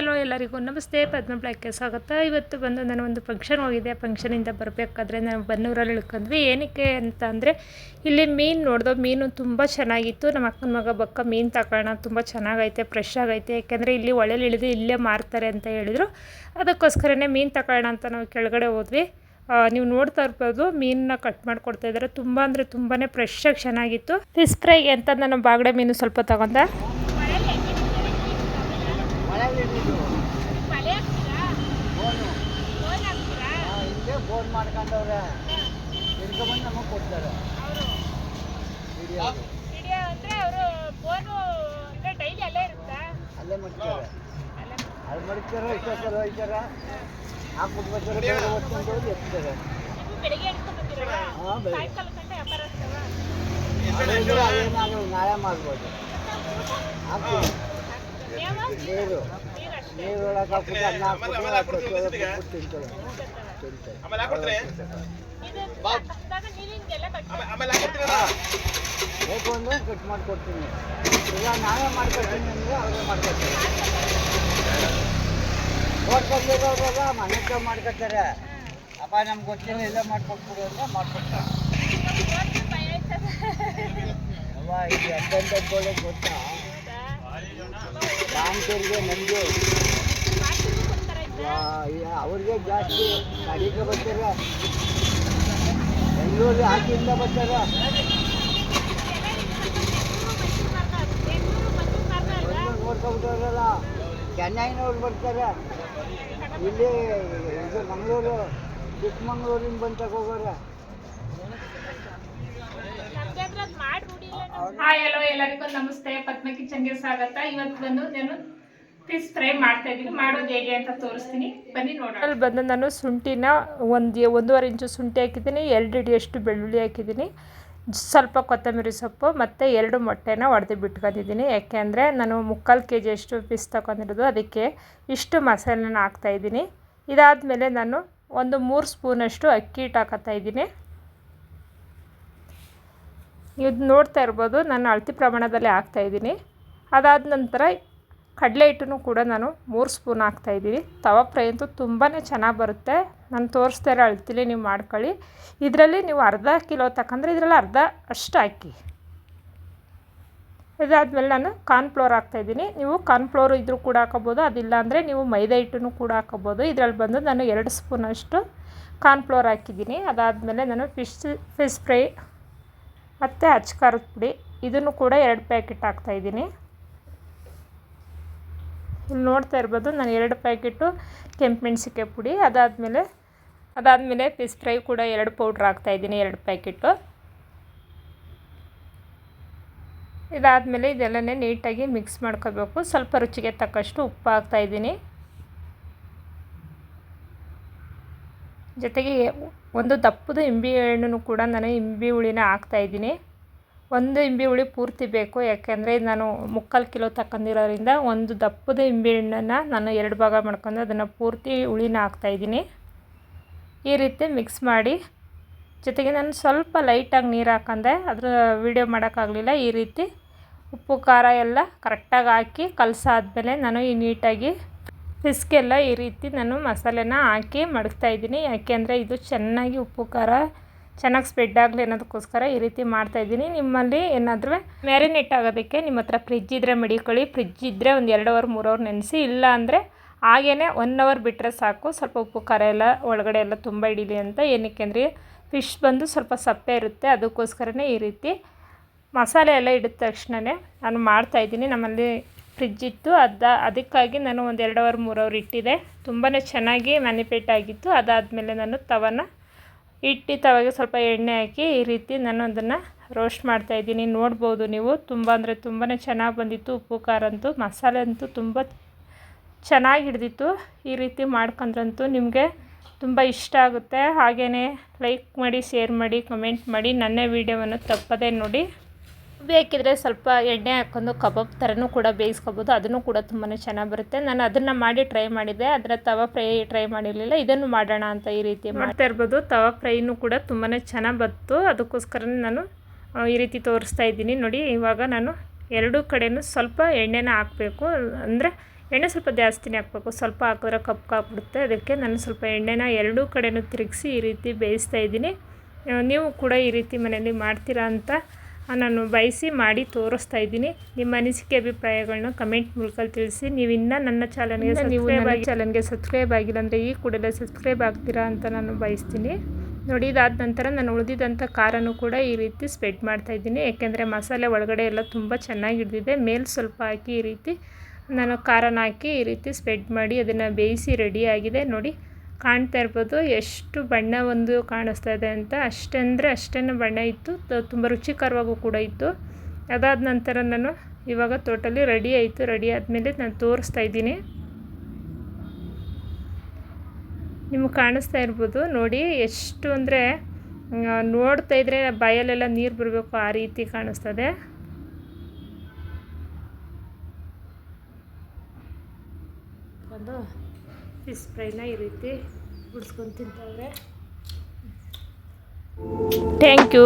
ಎಲ್ಲೋ ಎಲ್ಲರಿಗೂ ನಮಸ್ತೆ, ಪದ್ಮ ಬ್ಲಾಕ್ಗೆ ಸ್ವಾಗತ. ಇವತ್ತು ಬಂದು ನಾನು ಒಂದು ಫಂಕ್ಷನ್ ಹೋಗಿದ್ದೆ ಫಂಕ್ಷನಿಂದ ಬರಬೇಕಾದ್ರೆ ನಾವು ಬನ್ನೂರಲ್ಲಿ ಇಳ್ಕೊಂಡ್ವಿ. ಏನಕ್ಕೆ ಅಂತ ಅಂದರೆ, ಇಲ್ಲಿ ಮೀನು ನೋಡ್ದೋ ಮೀನು ತುಂಬ ಚೆನ್ನಾಗಿತ್ತು. ನಮ್ಮ ಅಕ್ಕನ ಮಗ ಬಕ್ಕ ಮೀನು ತಗೊಳ್ಳೋಣ ತುಂಬ ಚೆನ್ನಾಗೈತೆ ಫ್ರೆಶ್ ಆಗೈತೆ. ಯಾಕೆಂದರೆ ಇಲ್ಲಿ ಒಳ್ಳೆಲಿ ಇಳಿದು ಇಲ್ಲೇ ಮಾರ್ತಾರೆ ಅಂತ ಹೇಳಿದರು. ಅದಕ್ಕೋಸ್ಕರನೇ ಮೀನು ತಗೊಳ್ಳೋಣ ಅಂತ ನಾವು ಕೆಳಗಡೆ ಹೋದ್ವಿ. ನೀವು ನೋಡ್ತಾ ಇರ್ಬೋದು, ಮೀನನ್ನ ಕಟ್ ಮಾಡಿಕೊಡ್ತಾ ಇದ್ದಾರೆ. ತುಂಬ ಅಂದರೆ ತುಂಬಾ ಫ್ರೆಶ್ ಆಗಿ ಚೆನ್ನಾಗಿತ್ತು. ಫಿಶ್ ಫ್ರೈಗೆ ಅಂತ ನಾನು ಬಾಗಡೆ ಮೀನು ಸ್ವಲ್ಪ ತಗೊಂಡೆ ಹಿಂಗೆ ಫೋನ್ ಮಾಡ್ಕೊಂಡವ್ರೆ. ತಿಳ್ಕೊಂಬಂದು ನಮಗೆ ಕೊಡ್ತಾರೆ. ವಿಡಿಯೋ ಅಲ್ಲೇ ಮಡ್ತಾರೆ ಅಲ್ಲಿ ಮಡ್ತಾರೆ ಇಷ್ಟೊತ್ತಲ್ಲಿ ಹೋಯ್ತಾರೆ ಹಾಕ್ಬಿಟ್ಟು ಬರ್ತಾರೆ ಬೇರೆ ಹೊತ್ಕೊಂಡು ಹೋಗಿ ಎತ್ತಾರೆ ಹಾಂ ಬೆಳಿಗ್ಗೆ. ಅದೇನಿಲ್ಲ, ಅದೇನಾದ್ರು ನಾಳೆ ಮಾಡ್ಬೋದು. ನೀರು. ನೀರು ಒಳಗೆ ಹಾಕ್ಬಿಟ್ಟು ಅನ್ನ ಹಾಕ್ಬಿಟ್ಟು ಅದಕ್ಕೆ ಬೇಕು ಅಂದರೆ ಕಟ್ ಮಾಡಿಕೊಡ್ತೀನಿ. ಇಲ್ಲ ನಾವೇ ಮಾಡ್ಕೊಡ್ತೀನಿ ಅಂದರೆ ಅವರೇ ಮಾಡ್ಕೊಡ್ತಾರೆ. ಹೋಟ್ಲಲ್ಲಿರೋರೆಲ್ಲ ಮನೆ ಹತ್ರ ಮಾಡ್ಕೊತಾರೆ ಅಪ್ಪ ನಮ್ಗೆ ಗೊತ್ತಿಲ್ಲ ಇಲ್ಲ ಮಾಡ್ಕೊಟ್ಬಿಡು ಅಂದರೆ ಮಾಡ್ಕೊಡ್ತಾರೆ. ಅವ್ವ ಇದು ಎಂತೆಂಥದ್ದು ಗೊತ್ತಾ? ಬ್ಯಾಂಕರಿಗೆ ನಮಗೆ. ಅವ್ರಿಗೆ ಜಾಸ್ತಿ ಗಾಡಿಗೆ ಬರ್ತಾರೆ ಬೆಂಗಳೂರು ಆಚೆಯಿಂದ ಬರ್ತಾರೆ ನೋಡ್ಕೊಬಿಟ್ಟವ್ರಲ್ಲ ಚೆನ್ನೈನವ್ರು ಬರ್ತಾರೆ ಇಲ್ಲಿ ಇದು ಮಂಗಳೂರು, ಚಿಕ್ಕಮಂಗ್ಳೂರಿಂದ ಬಂದ ಹೋಗೋರೆ. ಹಾಯ್, ಹಲೋ, ಎಲ್ಲರಿಗೂ ನಮಸ್ತೆ. ಪದ್ಮ ಕಿಚನ್ಗೆ ಸ್ವಾಗತ. ಇವತ್ತು ಬಂದು ನಾನು ಮಾಡ್ತಾ ಇದ್ದೀನಿ. ಮಾಡೋದು ಹೇಗೆ ಅಂತ ತೋರಿಸ್ತೀನಿ. ಬನ್ನಿ ಅಲ್ಲಿ ಬಂದು ನಾನು ಶುಂಠಿನ ಒಂದು ಒಂದೂವರೆ ಇಂಚು ಶುಂಠಿ ಹಾಕಿದ್ದೀನಿ, ಎರಡು ಇಡಿಯಷ್ಟು ಬೆಳ್ಳುಳ್ಳಿ ಹಾಕಿದ್ದೀನಿ, ಸ್ವಲ್ಪ ಕೊತ್ತಂಬರಿ ಸೊಪ್ಪು ಮತ್ತು ಎರಡು ಮೊಟ್ಟೆನ ಒಡೆದು ಬಿಟ್ಕೊಂಡಿದ್ದೀನಿ. ಯಾಕೆಂದರೆ ನಾನು ಮುಕ್ಕಾಲು ಕೆ ಜಿಯಷ್ಟು ಪೀಸ್ ತಗೊಂಡಿರೋದು. ಅದಕ್ಕೆ ಇಷ್ಟು ಮಸಾಲೆನ ಹಾಕ್ತಾಯಿದ್ದೀನಿ ಇದಾದಮೇಲೆ ನಾನು ಒಂದು ಮೂರು ಸ್ಪೂನಷ್ಟು ಅಕ್ಕಿ ಹಿಟ್ಟು ಹಾಕತ್ತಾ ಇದ್ದೀನಿ. ಇದು ನೋಡ್ತಾ ಇರ್ಬೋದು, ನಾನು ಅಳತಿ ಪ್ರಮಾಣದಲ್ಲಿ ಹಾಕ್ತಾಯಿದ್ದೀನಿ ಅದಾದ ನಂತರ ಕಡಲೆ ಹಿಟ್ಟನ್ನು ಕೂಡ ನಾನು ಮೂರು ಸ್ಪೂನ್ ಹಾಕ್ತಾಯಿದ್ದೀನಿ ತವಾ ಫ್ರೈ ಅಂತೂ ತುಂಬಾ ಚೆನ್ನಾಗಿ ಬರುತ್ತೆ. ನಾನು ತೋರಿಸ್ತಾ ಇರೋ ಅಳ್ತಿಲಿ ನೀವು ಮಾಡ್ಕೊಳ್ಳಿ. ಇದರಲ್ಲಿ ನೀವು ಅರ್ಧ ಕಿಲೋ ತಕ್ಕಂದರೆ ಇದರಲ್ಲಿ ಅರ್ಧ ಅಷ್ಟು ಹಾಕಿ. ಇದಾದಮೇಲೆ ನಾನು ಕಾರ್ನ್ಫ್ಲೋರ್ ಹಾಕ್ತಾಯಿದ್ದೀನಿ ನೀವು ಕಾರ್ನ್ಫ್ಲೋರ್ ಇದ್ರೂ ಕೂಡ ಹಾಕೋಬೋದು ಅದಿಲ್ಲ ಅಂದರೆ ನೀವು ಮೈದಾ ಹಿಟ್ಟನ್ನು ಕೂಡ ಹಾಕೋಬೋದು ಇದರಲ್ಲಿ ಬಂದು ನಾನು ಎರಡು ಸ್ಪೂನಷ್ಟು ಕಾರ್ನ್ಫ್ಲೋರ್ ಹಾಕಿದ್ದೀನಿ. ಅದಾದಮೇಲೆ ನಾನು ಫಿಶ್ ಫಿಶ್ ಫ್ರೈ ಮತ್ತು ಅಚ್ಕಾರದ ಪುಡಿ. ಇದನ್ನು ಕೂಡ ಎರಡು ಪ್ಯಾಕೆಟ್ ಹಾಕ್ತಾಯಿದ್ದೀನಿ ಇಲ್ಲಿ ನೋಡ್ತಾ ಇರ್ಬೋದು. ನಾನು ಎರಡು ಪ್ಯಾಕೆಟು ಕೆಂಪು ಮೆಣಸಿಕಾಯಿ ಪುಡಿ, ಅದಾದಮೇಲೆ ಅದಾದಮೇಲೆ ಫಿಶ್ ಫ್ರೈ ಕೂಡ ಎರಡು ಪೌಡ್ರ್ ಹಾಕ್ತಾಯಿದ್ದೀನಿ ಎರಡು ಪ್ಯಾಕೆಟು ಇದಾದಮೇಲೆ ಇದೆಲ್ಲನೇ ನೀಟಾಗಿ ಮಿಕ್ಸ್ ಮಾಡ್ಕೋಬೇಕು. ಸ್ವಲ್ಪ ರುಚಿಗೆ ತಕ್ಕಷ್ಟು ಉಪ್ಪು ಹಾಕ್ತಾಯಿದ್ದೀನಿ ಜೊತೆಗೆ ಒಂದು ದಪ್ಪದ ಇಂಬಿ ಹಣ್ಣು ಕೂಡ ನಾನು ಇಂಬಿ ಹುಳಿನ ಹಾಕ್ತಾಯಿದ್ದೀನಿ ಒಂದು ಇಂಬಿ ಹುಳಿ ಪೂರ್ತಿ ಬೇಕು. ಯಾಕೆಂದರೆ ನಾನು ಮುಕ್ಕಾಲು ಕಿಲೋ ತಗೊಂಡಿರೋದ್ರಿಂದ ಒಂದು ದಪ್ಪದ ಇಂಬಿ ಹಣ್ಣನ್ನು ನಾನು ಎರಡು ಭಾಗ ಮಾಡ್ಕೊಂಡು ಅದನ್ನು ಪೂರ್ತಿ ಹುಳಿನ ಹಾಕ್ತಾಯಿದ್ದೀನಿ ಈ ರೀತಿ ಮಿಕ್ಸ್ ಮಾಡಿ. ಜೊತೆಗೆ ನಾನು ಸ್ವಲ್ಪ ಲೈಟಾಗಿ ನೀರು ಹಾಕಂದೆ. ಅದರ ವೀಡಿಯೋ ಮಾಡೋಕ್ಕಾಗಲಿಲ್ಲ. ಈ ರೀತಿ ಉಪ್ಪು, ಖಾರ ಎಲ್ಲ ಕರೆಕ್ಟಾಗಿ ಹಾಕಿ ಕಲಸಾದ್ಮೇಲೆ ನಾನು ಈ ನೀಟಾಗಿ ಫಿಸ್ಗೆಲ್ಲ ಈ ರೀತಿ ನಾನು ಮಸಾಲೆನ ಹಾಕಿ ಮಡಗ್ತಾಯಿದ್ದೀನಿ ಯಾಕೆಂದರೆ ಇದು ಚೆನ್ನಾಗಿ ಉಪ್ಪು, ಖಾರ ಚೆನ್ನಾಗಿ ಸ್ಪ್ರೆಡ್ ಆಗಲಿ ಅನ್ನೋದಕ್ಕೋಸ್ಕರ ಈ ರೀತಿ ಮಾಡ್ತಾಯಿದ್ದೀನಿ ನಿಮ್ಮಲ್ಲಿ ಏನಾದರೂ ಮ್ಯಾರಿನೇಟ್ ಆಗೋದಕ್ಕೆ ನಿಮ್ಮ ಹತ್ರ ಫ್ರಿಜ್ ಇದ್ದರೆ ಮಡಿಕೊಳ್ಳಿ. ಫ್ರಿಜ್ ಇದ್ದರೆ ಒಂದು ಎರಡು ಅವರ್ ಮೂರು ಅವರ್ ನೆನೆಸಿ. ಇಲ್ಲ ಅಂದರೆ ಹಾಗೇ ಒನ್ ಅವರ್ ಬಿಟ್ಟರೆ ಸಾಕು. ಸ್ವಲ್ಪ ಉಪ್ಪು, ಖಾರ ಎಲ್ಲ ಒಳಗಡೆ ಎಲ್ಲ ತುಂಬ ಹಿಡೀಲಿ ಅಂತ. ಏನಕ್ಕೆ ಅಂದರೆ ಫಿಶ್ ಬಂದು ಸ್ವಲ್ಪ ಸಪ್ಪೆ ಇರುತ್ತೆ. ಅದಕ್ಕೋಸ್ಕರನೇ ಈ ರೀತಿ ಮಸಾಲೆ ಎಲ್ಲ ಇಡಿದ ತಕ್ಷಣವೇ ನಾನು ಮಾಡ್ತಾಯಿದ್ದೀನಿ ನಮ್ಮಲ್ಲಿ ಫ್ರಿಜ್ ಇತ್ತು. ಅದ, ಅದಕ್ಕಾಗಿ ನಾನು ಒಂದು ಎರಡು ಅವರ್ ಮೂರು ಅವರ್ ಇಟ್ಟಿದೆ. ತುಂಬಾ ಚೆನ್ನಾಗಿ ಮ್ಯಾನಿಪೇಟ್ ಆಗಿತ್ತು. ಅದಾದಮೇಲೆ ನಾನು ತವನ ಇಟ್ಟು ತವಾಗೆ ಸ್ವಲ್ಪ ಎಣ್ಣೆ ಹಾಕಿ ಈ ರೀತಿ ನಾನು ಅದನ್ನು ರೋಸ್ಟ್ ಮಾಡ್ತಾಯಿದ್ದೀನಿ ನೋಡ್ಬೋದು ನೀವು. ತುಂಬ ಅಂದರೆ ತುಂಬಾ ಚೆನ್ನಾಗಿ ಬಂದಿತ್ತು. ಉಪ್ಪು, ಖಾರ ಅಂತೂ, ಮಸಾಲೆ ಅಂತೂ ತುಂಬ ಚೆನ್ನಾಗಿ ಹಿಡಿದಿತ್ತು. ಈ ರೀತಿ ಮಾಡ್ಕೊಂಡ್ರಂತೂ ನಿಮಗೆ ತುಂಬ ಇಷ್ಟ ಆಗುತ್ತೆ. ಹಾಗೆಯೇ ಲೈಕ್ ಮಾಡಿ ಶೇರ್ ಮಾಡಿ ಕಮೆಂಟ್ ಮಾಡಿ. ನನ್ನ ವೀಡಿಯೋವನ್ನು ತಪ್ಪದೇ ನೋಡಿ. ಬೇಕಿದ್ರೆ ಸ್ವಲ್ಪ ಎಣ್ಣೆ ಹಾಕ್ಕೊಂಡು ಕಬಾಬ್ ಥರನೂ ಕೂಡ ಬೇಯಿಸ್ಕೊಬೋದು. ಅದನ್ನು ಕೂಡ ತುಂಬಾ ಚೆನ್ನಾಗಿ ಬರುತ್ತೆ. ನಾನು ಅದನ್ನು ಮಾಡಿ ಟ್ರೈ ಮಾಡಿದ್ದೆ. ಅದರ ತವಾ ಫ್ರೈ ಟ್ರೈ ಮಾಡಿರಲಿಲ್ಲ. ಇದನ್ನು ಮಾಡೋಣ ಅಂತ ಈ ರೀತಿ ಮಾಡ್ತಾ ಇರ್ಬೋದು. ತವಾ ಫ್ರೈನೂ ಕೂಡ ತುಂಬಾ ಚೆನ್ನಾಗಿ ಬಂತು. ಅದಕ್ಕೋಸ್ಕರ ನಾನು ಈ ರೀತಿ ತೋರಿಸ್ತಾ ಇದ್ದೀನಿ. ನೋಡಿ, ಇವಾಗ ನಾನು ಎರಡೂ ಕಡೆಯೂ ಸ್ವಲ್ಪ ಎಣ್ಣೆನ ಹಾಕಬೇಕು. ಅಂದರೆ ಎಣ್ಣೆ ಸ್ವಲ್ಪ ಜಾಸ್ತಿನೇ ಹಾಕ್ಬೇಕು. ಸ್ವಲ್ಪ ಹಾಕಿದ್ರೆ ಕಪ್ಪು ಹಾಕ್ಬಿಡುತ್ತೆ ಅದಕ್ಕೆ ನಾನು ಸ್ವಲ್ಪ ಎಣ್ಣೆನ ಎರಡೂ ಕಡೆಯೂ ತಿರುಗಿಸಿ ಈ ರೀತಿ ಬೇಯಿಸ್ತಾ ಇದ್ದೀನಿ. ನೀವು ಕೂಡ ಈ ರೀತಿ ಮನೆಯಲ್ಲಿ ಮಾಡ್ತೀರಾ ಅಂತ ನಾನು ಬಯಸಿ ಮಾಡಿ ತೋರಿಸ್ತಾ ಇದ್ದೀನಿ. ನಿಮ್ಮ ಅನಿಸಿಕೆ ಅಭಿಪ್ರಾಯಗಳನ್ನ ಕಮೆಂಟ್ ಮೂಲಕ ತಿಳಿಸಿ. ನೀವು ಇನ್ನೂ ನನ್ನ ಚಾನಲ್ಗೆ ನೀವು ನನ್ನ ಚಾನಲ್ಗೆ ಸಬ್ಸ್ಕ್ರೈಬ್ ಆಗಿಲ್ಲ ಅಂದರೆ ಈ ಕೂಡಲೇ ಸಬ್ಸ್ಕ್ರೈಬ್ ಆಗ್ತೀರಾ ಅಂತ ನಾನು ಬಯಸ್ತೀನಿ. ನೋಡಿ ಇದಾದ ನಂತರ ನಾನು ಉಳಿದಿದ್ದಂಥ ಖಾರನೂ ಕೂಡ ಈ ರೀತಿ ಸ್ಪ್ರೆಡ್ ಮಾಡ್ತಾ ಇದ್ದೀನಿ. ಯಾಕೆಂದರೆ ಮಸಾಲೆ ಒಳಗಡೆ ಎಲ್ಲ ತುಂಬ ಚೆನ್ನಾಗಿ ಹಿಡಿದಿದೆ. ಮೇಲೆ ಸ್ವಲ್ಪ ಹಾಕಿ ಈ ರೀತಿ ನಾನು ಖಾರನ ಹಾಕಿ ಈ ರೀತಿ ಸ್ಪ್ರೆಡ್ ಮಾಡಿ ಅದನ್ನು ಬೇಯಿಸಿ ರೆಡಿಯಾಗಿದೆ ನೋಡಿ ಕಾಣ್ತಾ ಇರ್ಬೋದು. ಎಷ್ಟು ಬಣ್ಣ ಒಂದು ಕಾಣಿಸ್ತಾ ಇದೆ ಅಂತ. ಅಷ್ಟಂದರೆ ಅಷ್ಟೇ ಬಣ್ಣ ಇತ್ತು. ತುಂಬ ರುಚಿಕರವಾಗೂ ಕೂಡ ಇತ್ತು. ಅದಾದ ನಂತರ ನಾನು ಇವಾಗ ಟೋಟಲಿ ರೆಡಿ ಆಯಿತು. ರೆಡಿ ಆದಮೇಲೆ ನಾನು ತೋರಿಸ್ತಾ ಇದ್ದೀನಿ. ನಿಮಗೆ ಕಾಣಿಸ್ತಾ ಇರ್ಬೋದು. ನೋಡಿ, ಎಷ್ಟು ಅಂದರೆ ನೋಡ್ತಾ ಇದ್ರೆ ಬಾಯಲ್ಲೆಲ್ಲ ನೀರು ಬರಬೇಕು ಆ ರೀತಿ ಕಾಣಿಸ್ತದೆ ಫಿಶ್ ಫ್ರೈನ ಈ ರೀತಿ ಬಿಡಿಸ್ಕೊಂಡು ತಿಂತವ್ರೆ. Thank you